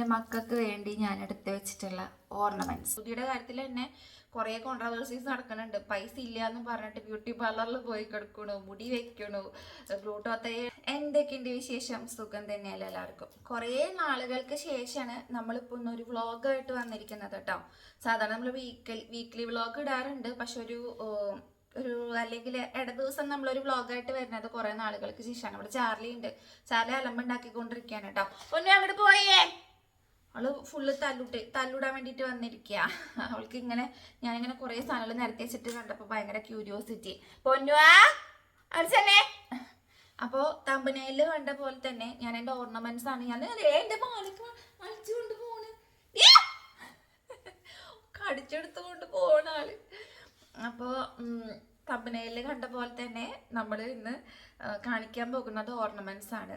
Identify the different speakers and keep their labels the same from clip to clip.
Speaker 1: എന്റെ മക്കൾക്ക് വേണ്ടി ഞാൻ എടുത്ത് വെച്ചിട്ടുള്ള ഓർണമെന്റ്സ് ബ്യൂട്ടിയുടെ കാര്യത്തിൽ തന്നെ കുറേ കോൺട്രവേഴ്സീസ് നടക്കുന്നുണ്ട്. പൈസ ഇല്ല എന്ന് പറഞ്ഞിട്ട് ബ്യൂട്ടി പാർലറിൽ പോയി കിടക്കണു മുടി വെക്കണു ബ്ലൂടൂത്ത് എന്തൊക്കെയുണ്ട് വിശേഷം? സുഖം തന്നെയല്ല എല്ലാവർക്കും? കുറേ നാളുകൾക്ക് ശേഷമാണ് നമ്മളിപ്പോൾ ഇന്നൊരു വ്ളോഗായിട്ട് വന്നിരിക്കുന്നത് കേട്ടോ സാധാരണ നമ്മൾ വീക്കിൽ വീക്ക്ലി വ്ളോഗ് ഇടാറുണ്ട്. പക്ഷെ ഒരു ഒരു അല്ലെങ്കിൽ ഇട ദിവസം നമ്മളൊരു വ്ളോഗായിട്ട് വരുന്നത് കുറേ നാളുകൾക്ക് ശേഷമാണ് ഇവിടെ ചാർലി ഉണ്ട് ചാർലി അലമ്പുണ്ടാക്കിക്കൊണ്ടിരിക്കുകയാണ് കേട്ടോ ഒന്നും അങ്ങോട്ട് പോയേ! അവൾ ഫുള്ള് തല്ലുട്ട് തല്ലുടാൻ വേണ്ടിയിട്ട് വന്നിരിക്കുക അവൾക്ക് ഇങ്ങനെ ഞാനിങ്ങനെ കുറേ സാധനങ്ങൾ നിരത്തി വെച്ചിട്ട് കണ്ടപ്പോൾ ഭയങ്കര ക്യൂരിയോസിറ്റി പൊന്നുവാ അടിച്ചല്ലേ അപ്പോൾ തമ്പനയിൽ കണ്ട പോലെ തന്നെ ഞാൻ എന്റെ ഓർണമെന്റ്സ് ആണ്. ഞാൻ എന്റെ മാലക്ക് അടിച്ചുകൊണ്ട് പോണ്! കടിച്ചെടുത്തുകൊണ്ട് പോണ ആൾ. അപ്പോൾ കമ്പനിയിൽ കണ്ട പോലെ തന്നെ നമ്മൾ ഇന്ന് കാണിക്കാൻ പോകുന്നത് ഓർണമെന്റ്സ് ആണ്.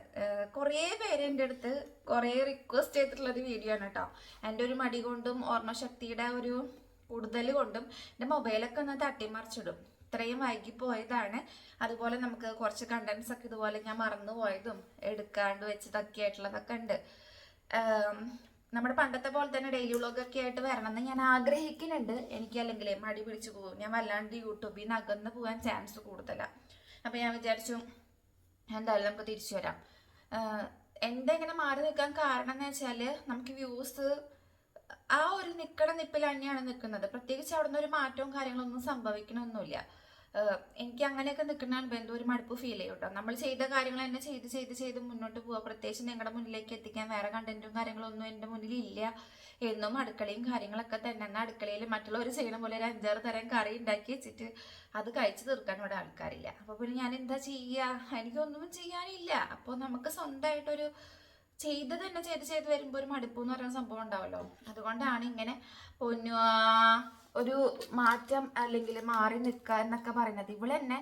Speaker 1: കുറേ പേര് എന്റെ അടുത്ത് കുറേ റിക്വസ്റ്റ് ചെയ്തിട്ടുള്ള ഒരു വീഡിയോ ആണ് കേട്ടോ. എന്റെ ഒരു മടി കൊണ്ടും ഓർമ്മശക്തിയുടെ ഒരു കൂടുതൽ കൊണ്ടും എന്റെ മൊബൈലൊക്കെ ഒന്ന് തട്ടിമറിച്ചിടും. ഇത്രയും വൈകിപ്പോയതാണ്. അതുപോലെ നമുക്ക് കുറച്ച് കണ്ടൻസ് ഒക്കെ ഇതുപോലെ ഞാൻ മറന്നു പോയതും എടുക്കാണ്ട് വെച്ചതൊക്കെ ആയിട്ടുള്ളതൊക്കെ ഉണ്ട്. നമ്മുടെ പണ്ടത്തെ പോലെ തന്നെ ഡെയിലി വ്ളോഗൊക്കെ ആയിട്ട് വരണം എന്ന് ഞാൻ ആഗ്രഹിക്കുന്നുണ്ട്. എനിക്ക് അല്ലെങ്കിൽ മടി പിടിച്ചു പോകും. ഞാൻ വല്ലാണ്ട് യൂട്യൂബിൽ നിന്ന് അകന്ന് പോകാൻ ചാൻസ് കൂടുതലാണ് അപ്പം ഞാൻ വിചാരിച്ചു എന്തായാലും നമുക്ക് തിരിച്ചു വരാം. എന്താ ഇങ്ങനെ മാറി നിൽക്കാൻ കാരണം എന്ന് വെച്ചാൽ നമുക്ക് വ്യൂസ് ആ ഒരു നിൽക്കണ നിപ്പിൽ തന്നെയാണ് നിൽക്കുന്നത്. പ്രത്യേകിച്ച് അവിടെ നിന്ന് ഒരു മാറ്റവും കാര്യങ്ങളൊന്നും സംഭവിക്കണമൊന്നുമില്ല. എനിക്ക് അങ്ങനെയൊക്കെ നിൽക്കുന്ന എന്തോ ഒരു മടുപ്പ് ഫീൽ ചെയ്യും കേട്ടോ നമ്മൾ ചെയ്ത കാര്യങ്ങൾ തന്നെ ചെയ്ത് ചെയ്ത് ചെയ്ത് മുന്നോട്ട് പോവുക പ്രത്യേകിച്ച് നിങ്ങളുടെ മുന്നിലേക്ക് എത്തിക്കാൻ വേറെ കണ്ടന്റും കാര്യങ്ങളൊന്നും എന്റെ മുന്നിൽ ഇല്ല. എന്നും അടുക്കളയും കാര്യങ്ങളൊക്കെ തന്നെ. എന്നാൽ അടുക്കളയിൽ മറ്റുള്ളവർ ചെയ്യണ പോലെ ഒരു അഞ്ചാറ് തരം കറി ഉണ്ടാക്കി വെച്ചിട്ട് അത് കഴിച്ചു തീർക്കാൻ ഇവിടെ ആൾക്കാരില്ല. അപ്പോൾ പിന്നെ ഞാൻ എന്താ ചെയ്യുക എനിക്കൊന്നും ചെയ്യാനില്ല. അപ്പോൾ നമുക്ക് സ്വന്തമായിട്ടൊരു ചെയ്ത് തന്നെ ചെയ്ത് ചെയ്ത് വരുമ്പോൾ ഒരു മടുപ്പ് എന്ന് പറയുന്ന സംഭവം ഉണ്ടാവല്ലോ. അതുകൊണ്ടാണ് ഇങ്ങനെ പൊന്നു ഒരു മാറ്റം അല്ലെങ്കിൽ മാറി നിൽക്കുക എന്നൊക്കെ പറയുന്നത്. ഇവൾ തന്നെ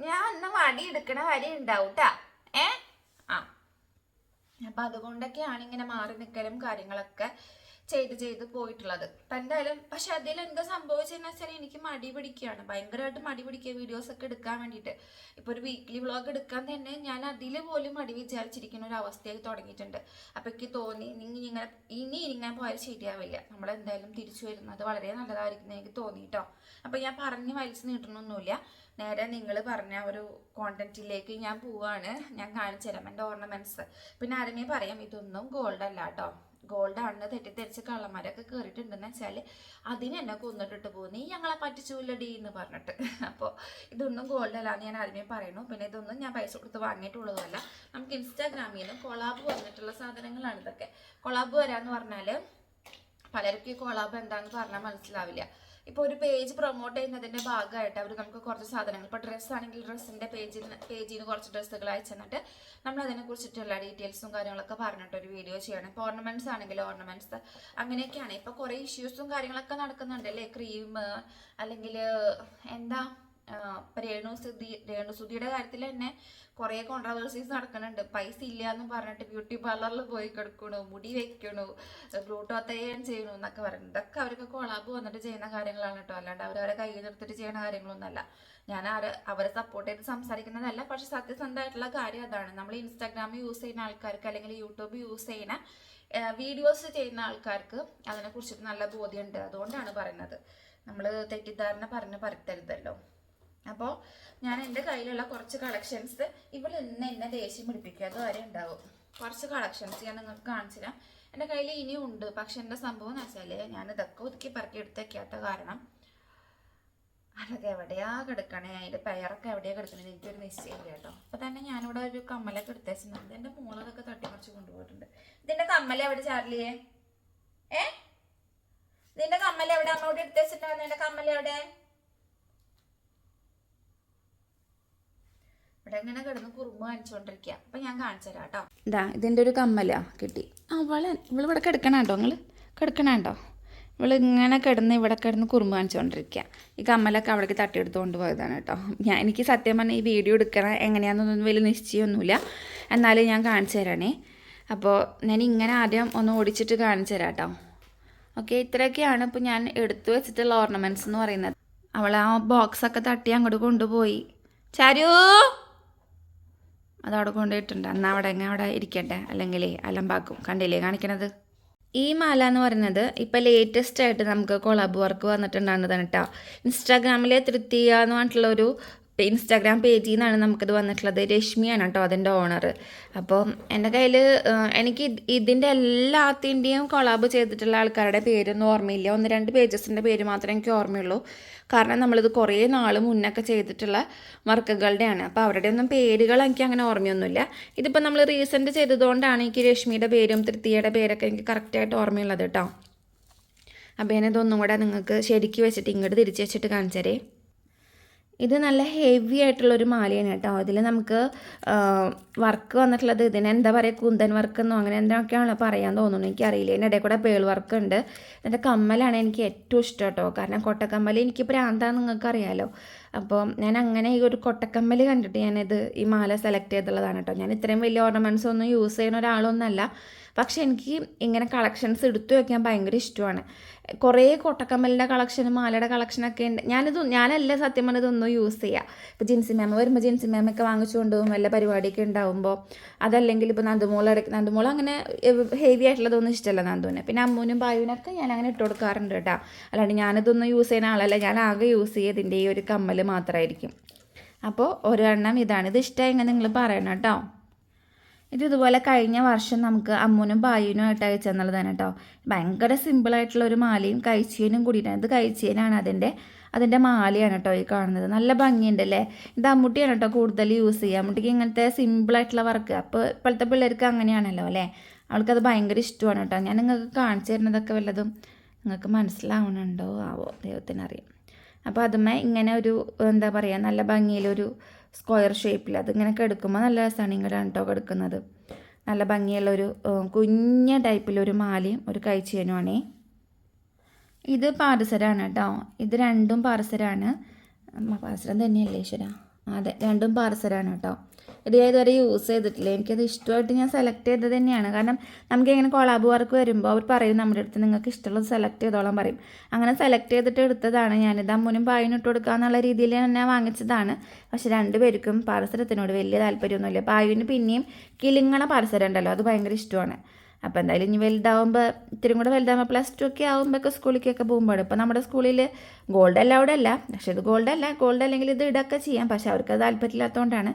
Speaker 1: ഞാൻ അന്ന് വടി എടുക്കണ വരെ ഉണ്ടാവും ട്ടാ. ഏ? ആ. അപ്പൊ അതുകൊണ്ടൊക്കെയാണ് ഇങ്ങനെ മാറി നിൽക്കലും കാര്യങ്ങളൊക്കെ ചെയ്ത് ചെയ്ത് പോയിട്ടുള്ളത്. അപ്പൊ എന്തായാലും പക്ഷെ അതിൽ എന്താ സംഭവിച്ചതെന്ന് വെച്ചാൽ എനിക്ക് മടി പിടിക്കുകയാണ്. ഭയങ്കരമായിട്ട് മടി പിടിക്കുക വീഡിയോസ് ഒക്കെ എടുക്കാൻ വേണ്ടിയിട്ട്. ഇപ്പൊ ഒരു വീക്ക്ലി വ്ളോഗ് എടുക്കാൻ തന്നെ ഞാൻ അതിൽ പോലും മടി വിചാരിച്ചിരിക്കുന്ന ഒരു അവസ്ഥയായി തുടങ്ങിയിട്ടുണ്ട്. അപ്പൊ എനിക്ക് തോന്നി നിങ്ങൾ ഇങ്ങനെ ഇനി ഇങ്ങനെ പോയാൽ ശരിയാവില്ല. നമ്മൾ എന്തായാലും തിരിച്ചു വരുന്നത് വളരെ നല്ലതായിരിക്കും എനിക്ക് തോന്നിട്ടോ അപ്പൊ ഞാൻ പറഞ്ഞ് വലിച്ചു നീട്ടണമൊന്നുമില്ല നേരെ നിങ്ങൾ പറഞ്ഞ ഒരു കോണ്ടന്റിലേക്ക് ഞാൻ പോവാണ്. ഞാൻ കാണിച്ചു തരാം എന്റെ ഓർണമെന്റ്സ് പിന്നെ ആദ്യമേ പറയാം ഇതൊന്നും ഗോൾഡ് അല്ല കേട്ടോ. ഗോൾഡ് ആണെന്ന് തെറ്റിദ്ധരിച്ച് കള്ളന്മാരൊക്കെ കയറിയിട്ടുണ്ടെന്ന് വെച്ചാൽ അതിന് എന്നെ കൊന്നിട്ടിട്ട് പോകും നീ ഞങ്ങളെ പറ്റിച്ചൂല്ലടി എന്ന് പറഞ്ഞിട്ട്. അപ്പോൾ ഇതൊന്നും ഗോൾഡ് അല്ല എന്ന് ഞാൻ ആദ്യമേ പറയുന്നു. പിന്നെ ഇതൊന്നും ഞാൻ പൈസ കൊടുത്ത് വാങ്ങിയിട്ടുള്ളതല്ല നമുക്ക് ഇൻസ്റ്റാഗ്രാമിൽ നിന്ന് കൊളാബ് വന്നിട്ടുള്ള സാധനങ്ങളാണ് ഇതൊക്കെ. കൊളാബ് വരാന്ന് പറഞ്ഞാൽ പലർക്കും ഈ കൊളാബ് എന്താണെന്ന് പറഞ്ഞാൽ മനസ്സിലാവില്ല. ഇപ്പോൾ ഒരു പേജ് പ്രൊമോട്ട് ചെയ്യുന്നതിന്റെ ഭാഗമായിട്ട് അവർ നമുക്ക് കുറച്ച് സാധനങ്ങൾ. ഇപ്പോൾ ഡ്രസ്സ് ആണെങ്കിൽ ഡ്രസ്സിന്റെ പേജിൽ പേജിൽ നിന്ന് കുറച്ച് ഡ്രസ്സുകൾ അയച്ചു തന്നിട്ട് നമ്മൾ അതിനെ കുറിച്ചിട്ടുള്ള ഡീറ്റെയിൽസും കാര്യങ്ങളൊക്കെ പറഞ്ഞിട്ട് ഒരു വീഡിയോ ചെയ്യണം ഇപ്പോൾ ഓർണമെന്റ്സ് ആണെങ്കിൽ ഓർണമെന്റ്സ് അങ്ങനെയൊക്കെയാണ്. ഇപ്പോൾ കുറേ ഇഷ്യൂസും കാര്യങ്ങളൊക്കെ നടക്കുന്നുണ്ട് അല്ലേ? ക്രീം അല്ലെങ്കിൽ എന്താ രേണുസുതി രേണുസുതിയുടെ കാര്യത്തിൽ തന്നെ കുറേ കോൺട്രവേഴ്സീസ് നടക്കുന്നുണ്ട് പൈസ ഇല്ല എന്ന് പറഞ്ഞിട്ട് ബ്യൂട്ടി പാർലറിൽ പോയി കിടക്കണു മുടി വെക്കണു ബ്ലൂടൂത്ത് ചെയ്യണു എന്നൊക്കെ പറയുന്നത് ഇതൊക്കെ അവർക്ക് കൊളാബ് വന്നിട്ട് ചെയ്യുന്ന കാര്യങ്ങളാണ് കേട്ടോ അല്ലാണ്ട് അവരവരെ കയ്യിൽ നിർത്തിട്ട് ചെയ്യുന്ന കാര്യങ്ങളൊന്നുമല്ല. ഞാൻ അവരെ അവരെ സപ്പോർട്ട് ചെയ്ത് സംസാരിക്കുന്നതല്ല. പക്ഷെ സത്യസന്ധമായിട്ടുള്ള കാര്യം അതാണ്. നമ്മൾ ഇൻസ്റ്റാഗ്രാം യൂസ് ചെയ്യുന്ന ആൾക്കാർക്ക് അല്ലെങ്കിൽ യൂട്യൂബ് യൂസ് ചെയ്യുന്ന വീഡിയോസ് ചെയ്യുന്ന ആൾക്കാർക്ക് അതിനെക്കുറിച്ചിട്ട് നല്ല ബോധ്യമുണ്ട്. അതുകൊണ്ടാണ് പറയുന്നത്. നമ്മൾ തെറ്റിദ്ധാരണ പറഞ്ഞ് പരത്തരുതല്ലോ. അപ്പോൾ ഞാൻ എന്റെ കയ്യിലുള്ള കുറച്ച് കളക്ഷൻസ് ഇവിടെ നിന്ന് എന്നെ ദേഷ്യം പിടിപ്പിക്കുക അതുവരെ ഉണ്ടാവും. കുറച്ച് കളക്ഷൻസ് ഞാൻ നിങ്ങൾക്ക് കാണിച്ചു തരാം എന്റെ കയ്യിൽ ഇനിയും ഉണ്ട്. പക്ഷെ എന്റെ സംഭവം എന്ന് വെച്ചാൽ ഞാൻ ഇതൊക്കെ ഒതുക്കി പറക്കി എടുത്തേക്കാത്ത കാരണം അതൊക്കെ എവിടെയാ കിടക്കണേ? അതിന്റെ പെയറൊക്കെ എവിടെയാ കിടക്കണേ എനിക്കൊരു നിശ്ചയമില്ല കേട്ടോ. അപ്പോൾ തന്നെ ഞാനിവിടെ ഒരു കമ്മലൊക്കെ എടുത്തേച്ചിട്ടുണ്ട് എന്റെ മോളതൊക്കെ തട്ടിമറിച്ച് കൊണ്ടുപോയിട്ടുണ്ട്. ഇതിന്റെ കമ്മൽ എവിടെ ചാർലിയെ ഏ? ഇതിന്റെ കമ്മൽ എവിടെ? അങ്ങോട്ട് എടുത്തേച്ചിട്ടുണ്ടായിരുന്നു എന്റെ കമ്മൽ എവിടെ? ഇവിടെ ഇങ്ങനെ കിടന്ന് കുറുമ്പ് കാണിച്ചുകൊണ്ടിരിക്കുക ഞാൻ കാണിച്ചു കേട്ടോ ഇതാ ഇതിന്റെ ഒരു കമ്മല കിട്ടി. അവളെ ഇവൾ ഇവിടെ കിടക്കണോ നിങ്ങൾ കിടക്കണോ ഇവൾ ഇങ്ങനെ കിടന്ന് ഇവിടെ കിടന്ന് കുറുമ്പ് കാണിച്ചുകൊണ്ടിരിക്കുക ഈ കമ്മലൊക്കെ അവിടേക്ക് തട്ടിയെടുത്ത് കൊണ്ടുപോയതാണ് കേട്ടോ. ഞാൻ എനിക്ക് സത്യം പറഞ്ഞാൽ ഈ വീഡിയോ എടുക്കണ എങ്ങനെയാണെന്നൊന്നും വലിയ നിശ്ചയമൊന്നുമില്ല എന്നാലും ഞാൻ കാണിച്ചു തരാണേ അപ്പോൾ ഞാൻ ഇങ്ങനെ ആദ്യം ഒന്ന് ഓടിച്ചിട്ട് കാണിച്ചു തരാം കേട്ടോ ഓക്കെ ഇത്രയൊക്കെയാണ് ഇപ്പോൾ ഞാൻ എടുത്തു വെച്ചിട്ടുള്ള ഓർണമെന്റ്സ് എന്ന് പറയുന്നത്. അവൾ ആ ബോക്സൊക്കെ തട്ടി അങ്ങോട്ട് കൊണ്ടുപോയി. ചാരു! അതവിടെ കൊണ്ടുപോയിട്ടുണ്ട്. അന്ന് അവിടെ എങ്ങനെ അവിടെ ഇരിക്കട്ടെ? അല്ലെങ്കിൽ അലമ്പാക്കും. കണ്ടില്ലേ കാണിക്കണത്? ഈ മാല എന്ന് പറയുന്നത് ഇപ്പം ലേറ്റസ്റ്റ് ആയിട്ട് നമുക്ക് കൊളാബ് വർക്ക് വന്നിട്ടുണ്ടാകുന്നതാണ് കേട്ടോ ഇൻസ്റ്റാഗ്രാമിലെ തൃത്തീയ എന്ന് പറഞ്ഞിട്ടുള്ള ഒരു ഇൻസ്റ്റാഗ്രാം പേജിൽ നിന്നാണ് നമുക്കിത് വന്നിട്ടുള്ളത്. രശ്മിയാണ് കേട്ടോ അതിന്റെ ഓണർ അപ്പോൾ എന്റെ കയ്യിൽ എനിക്ക് ഇത് ഇതിന്റെ എല്ലാത്തിന്റെയും കൊളാബ് ചെയ്തിട്ടുള്ള ആൾക്കാരുടെ പേരൊന്നും ഓർമ്മയില്ല. ഒന്ന് രണ്ട് പേജസിന്റെ പേര് മാത്രമേ എനിക്ക് ഓർമ്മയുള്ളൂ. കാരണം നമ്മളിത് കുറേ നാൾ മുന്നൊക്കെ ചെയ്തിട്ടുള്ള വർക്കുകളുടെയാണ്. അപ്പോൾ അവരുടെ ഒന്നും പേരുകൾ എനിക്ക് അങ്ങനെ ഓർമ്മയൊന്നുമില്ല. ഇതിപ്പോൾ നമ്മൾ റീസെന്റ് ചെയ്തതുകൊണ്ടാണ് എനിക്ക് രശ്മിയുടെ പേരും തൃപ്തിയുടെ പേരൊക്കെ എനിക്ക് കറക്റ്റായിട്ട് ഓർമ്മയുള്ളത് കേട്ടോ അപ്പോൾ ഞാനിതൊന്നും കൂടെ നിങ്ങൾക്ക് ശരിക്ക് വെച്ചിട്ട് ഇങ്ങോട്ട് തിരിച്ചു വെച്ചിട്ട് കാണിച്ചു ഇത് നല്ല ഹെവി ആയിട്ടുള്ളൊരു മാലയാണ് കേട്ടോ. ഇതിൽ നമുക്ക് വർക്ക് വന്നിട്ടുള്ളത് ഇതിന് എന്താ പറയുക കുന്തൻ വർക്ക് എന്നോ അങ്ങനെ എന്തൊക്കെയാണല്ലോ പറയാൻ തോന്നുന്നു. എനിക്കറിയില്ല. ഇതിന്റെ ഇടയിൽ കൂടെ പേൾ വർക്ക് ഉണ്ട്. എന്റെ കമ്മലാണ് എനിക്ക് ഏറ്റവും ഇഷ്ടം കേട്ടോ. കാരണം കൊട്ടക്കമ്മൽ എനിക്ക് ഭ്രാന്താന്ന് നിങ്ങൾക്കറിയാമല്ലോ അപ്പോൾ ഞാൻ അങ്ങനെ ഈ ഒരു കൊട്ടക്കമ്മൽ കണ്ടിട്ട് ഞാനിത് ഈ മാല സെലക്ട് ചെയ്തുള്ളതാണ് കേട്ടോ ഞാൻ ഇത്രയും വലിയ ഓർണമെന്റ്സ് ഒന്നും യൂസ് ചെയ്യുന്ന ഒരാളൊന്നുമല്ല. പക്ഷെ എനിക്ക് ഇങ്ങനെ കളക്ഷൻസ് എടുത്തു വയ്ക്കാൻ ഭയങ്കര ഇഷ്ടമാണ്. കുറേ കൊട്ടക്കമ്മലിന്റെ കളക്ഷനും മാലയുടെ കളക്ഷനൊക്കെ ഉണ്ട്. ഞാനിത് ഞാനല്ല സത്യം പറഞ്ഞത് ഒന്നും യൂസ് ചെയ്യുക ഇപ്പോൾ ജിൻസി മാമ വരുമ്പോൾ ജിൻസി മാമൊക്കെ വാങ്ങിച്ചു കൊണ്ടുപോകും വല്ല പരിപാടിയൊക്കെ ഉണ്ടാകുമ്പോൾ അതല്ലെങ്കിൽ ഇപ്പോൾ നന്ദുമോൾ ഇടയ്ക്ക് നന്ദുമോൾ അങ്ങനെ ഹെവി ആയിട്ടുള്ളതൊന്നും ഇഷ്ടമല്ല നന്ദുവിന്. പിന്നെ അമ്മൂനും ബായുവിനൊക്കെ ഞാൻ അങ്ങനെ ഇട്ട് കൊടുക്കാറുണ്ട് കേട്ടോ അല്ലാണ്ട് ഞാനിതൊന്നും യൂസ് ചെയ്യുന്ന ആളല്ല. ഞാൻ ആകെ യൂസ് ചെയ്തതിന്റെ ഈ ഒരു കമ്മൽ മാത്രമായിരിക്കും അപ്പോൾ ഒരെണ്ണം ഇതാണ്. ഇത് ഇഷ്ടമായെങ്കിൽ നിങ്ങൾ പറയണം കേട്ടോ. ഇത് ഇതുപോലെ കഴിഞ്ഞ വർഷം നമുക്ക് അമ്മുനും ബായുവിനും ആയിട്ട് അയച്ചു തന്നുള്ളതാണ് കേട്ടോ. ഭയങ്കര സിമ്പിളായിട്ടുള്ള ഒരു മാലയും കഴിച്ചേനും കൂടിയിട്ടാണ്. ഇത് കഴിച്ചേനാണ് അതിന്റെ അതിന്റെ മാലയാണ് കേട്ടോ ഈ കാണുന്നത്. നല്ല ഭംഗിയുണ്ടല്ലേ? ഇത് അമ്മൂട്ടിയാണ് കേട്ടോ കൂടുതൽ യൂസ് ചെയ്യുക. അമ്മൂട്ടിക്ക് ഇങ്ങനത്തെ സിമ്പിളായിട്ടുള്ള വർക്ക് അപ്പോൾ ഇപ്പോഴത്തെ പിള്ളേർക്ക് അങ്ങനെയാണല്ലോ അല്ലേ? അവൾക്കത് ഭയങ്കര ഇഷ്ടമാണ് കേട്ടോ. ഞാൻ നിങ്ങൾക്ക് കാണിച്ചു തരുന്നതൊക്കെ വല്ലതും നിങ്ങൾക്ക് മനസ്സിലാവണുണ്ടോ? ആവോ ദൈവത്തിനറിയാം. അപ്പോൾ അതുമേ ഇങ്ങനെ ഒരു എന്താ പറയുക നല്ല ഭംഗിയിലൊരു സ്ക്വയർ ഷേപ്പിൽ അതിങ്ങനെ എടുക്കുമ്പോൾ നല്ല രസമാണ് ഇങ്ങനെ കേട്ടോ കിടക്കുന്നത് നല്ല ഭംഗിയുള്ളൊരു കുഞ്ഞ ടൈപ്പിലൊരു മാലയും ഒരു കൈച്ചേനുമാണേ ഇത് പാറസരാണ് കേട്ടോ ഇത് രണ്ടും പാറസരാണ് പാറസരം തന്നെയല്ലേ ഈശ്വര? അതെ രണ്ടും പാറസരാണ് കേട്ടോ ഇത് ഞാൻ ഇതുവരെ യൂസ് ചെയ്തിട്ടില്ല. എനിക്കത് ഇഷ്ടമായിട്ട് ഞാൻ സെലക്ട് ചെയ്തത് തന്നെയാണ്. കാരണം നമുക്ക് ഇങ്ങനെ കൊളാബ് വർക്ക് വരുമ്പോൾ അവർ പറയും നമ്മുടെ അടുത്ത് നിങ്ങൾക്ക് ഇഷ്ടമുള്ളത് സെലക്ട് ചെയ്തോളാൻ പറയും. അങ്ങനെ സെലക്ട് ചെയ്തിട്ട് എടുത്തതാണ്. ഞാനിത് അമ്മൂനും പായനും ഇട്ട് കൊടുക്കുക എന്നുള്ള രീതിയിൽ തന്നെ വാങ്ങിച്ചതാണ്. പക്ഷെ രണ്ടുപേർക്കും പരസരത്തിനോട് വലിയ താല്പര്യമൊന്നുമില്ല. പായുവിന് പിന്നെയും കിളിങ്ങളെ പാരസരം ഉണ്ടല്ലോ അത് ഭയങ്കര ഇഷ്ടമാണ്. അപ്പോൾ എന്തായാലും ഇനി വലുതാവുമ്പോൾ ഇത്തിരി കൂടെ വലുതാകുമ്പോൾ പ്ലസ് ടു ഒക്കെ ആകുമ്പോഴൊക്കെ സ്കൂളിലേക്കൊക്കെ പോകുമ്പോൾ ഇപ്പോൾ നമ്മുടെ സ്കൂളിൽ ഗോൾഡ് അല്ല പക്ഷേ ഇത് ഗോൾഡ് അല്ല. ഗോൾഡ് അല്ലെങ്കിൽ ഇത് ഇടൊക്കെ ചെയ്യാം. പക്ഷേ അവർക്ക് താല്പര്യമില്ലാത്തതുകൊണ്ടാണ്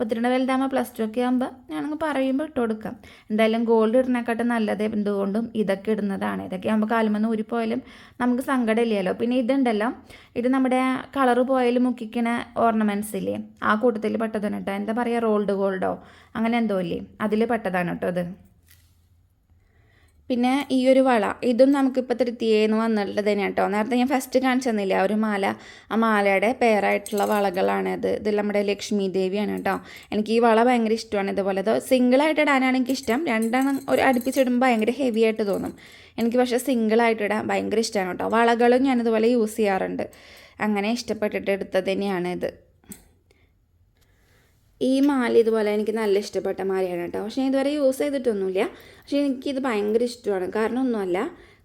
Speaker 1: അപ്പോൾ വലുതാകുമ്പോൾ പ്ലസ് ടു ഒക്കെ ആകുമ്പോൾ ഞാനങ്ങ് പറയുമ്പോൾ ഇട്ട് കൊടുക്കാം. എന്തായാലും ഗോൾഡ് ഇടുന്നേക്കാട്ടും നല്ലത് എന്തുകൊണ്ടും ഇതൊക്കെ ഇടുന്നതാണ്. ഇതൊക്കെ ആകുമ്പോൾ കാലുമെന്ന് ഊരിപ്പോയാലും നമുക്ക് സങ്കടമില്ലല്ലോ. പിന്നെ ഇതുണ്ടല്ലോ ഇത് നമ്മുടെ കളറ് പോയാലും മുക്കിക്കണ ഓർണമെന്റ്സ് ഇല്ലേ? ആ കൂട്ടത്തിൽ പെട്ടതാണ് കേട്ടോ എന്താ പറയുക റോൾഡ് ഗോൾഡോ അങ്ങനെ എന്തോ ഇല്ലേ? അതിൽ പെട്ടതാണ് കേട്ടോ ഇത്. പിന്നെ ഈ ഒരു വള ഇതും നമുക്കിപ്പോൾ തൃത്തിയേന്ന് വന്നിട്ടുള്ളത് തന്നെയാണ് കേട്ടോ നേരത്തെ ഞാൻ ഫസ്റ്റ് കാണിച്ചു തന്നില്ല ഒരു മാല ആ മാലയുടെ പേരായിട്ടുള്ള വളകളാണ് ഇത്. ഇത് നമ്മുടെ ലക്ഷ്മി ദേവിയാണ് കേട്ടോ എനിക്ക് ഈ വള ഭയങ്കര ഇഷ്ടമാണ്. ഇതുപോലെ ഇത് സിംഗിളായിട്ട് ഇടാനാണ് എനിക്ക് ഇഷ്ടം രണ്ടെണ്ണം ഒരു അടുപ്പിച്ചിടുമ്പോൾ ഭയങ്കര ഹെവി ആയിട്ട് തോന്നും. എനിക്ക് പക്ഷേ സിംഗിളായിട്ട് ഇടാൻ ഭയങ്കര ഇഷ്ടമാണ് കേട്ടോ വളകളും ഞാനിതുപോലെ യൂസ് ചെയ്യാറുണ്ട്. അങ്ങനെ ഇഷ്ടപ്പെട്ടിട്ട് എടുത്തത് തന്നെയാണ് ഇത്. ഈ മാല ഇതുപോലെ എനിക്ക് നല്ല ഇഷ്ടപ്പെട്ട മാലയാണ് കേട്ടോ. പക്ഷേ ഞാൻ ഇതുവരെ യൂസ് ചെയ്തിട്ടൊന്നുമില്ല. പക്ഷേ എനിക്കിത് ഭയങ്കര ഇഷ്ടമാണ്. കാരണം ഒന്നുമല്ല.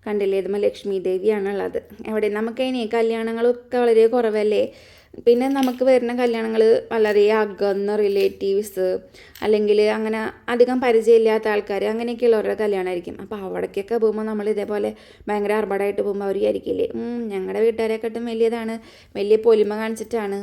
Speaker 1: കണ്ടില്ലേ ഇതുമ്പോൾ ലക്ഷ്മി ദേവിയാണുള്ളത്. എവിടെ നമുക്കതിനെ കല്യാണങ്ങളൊക്കെ വളരെ കുറവല്ലേ? പിന്നെ നമുക്ക് വരുന്ന കല്യാണങ്ങൾ വളരെ അകന്ന റിലേറ്റീവ്സ് അല്ലെങ്കിൽ അങ്ങനെ അധികം പരിചയമില്ലാത്ത ആൾക്കാർ അങ്ങനെയൊക്കെയുള്ളവരുടെ കല്യാണമായിരിക്കും. അപ്പോൾ അവിടേക്കൊക്കെ പോകുമ്പോൾ നമ്മൾ ഇതേപോലെ ഭയങ്കര അർബടായിട്ട് പോകുമ്പോൾ അവർ വിചാരിക്കില്ലേ "ഉം, ഞങ്ങളുടെ വീട്ടുകാരെക്കാട്ടും വലിയതാണ് വലിയ പൊലിമ കാണിച്ചിട്ടാണ്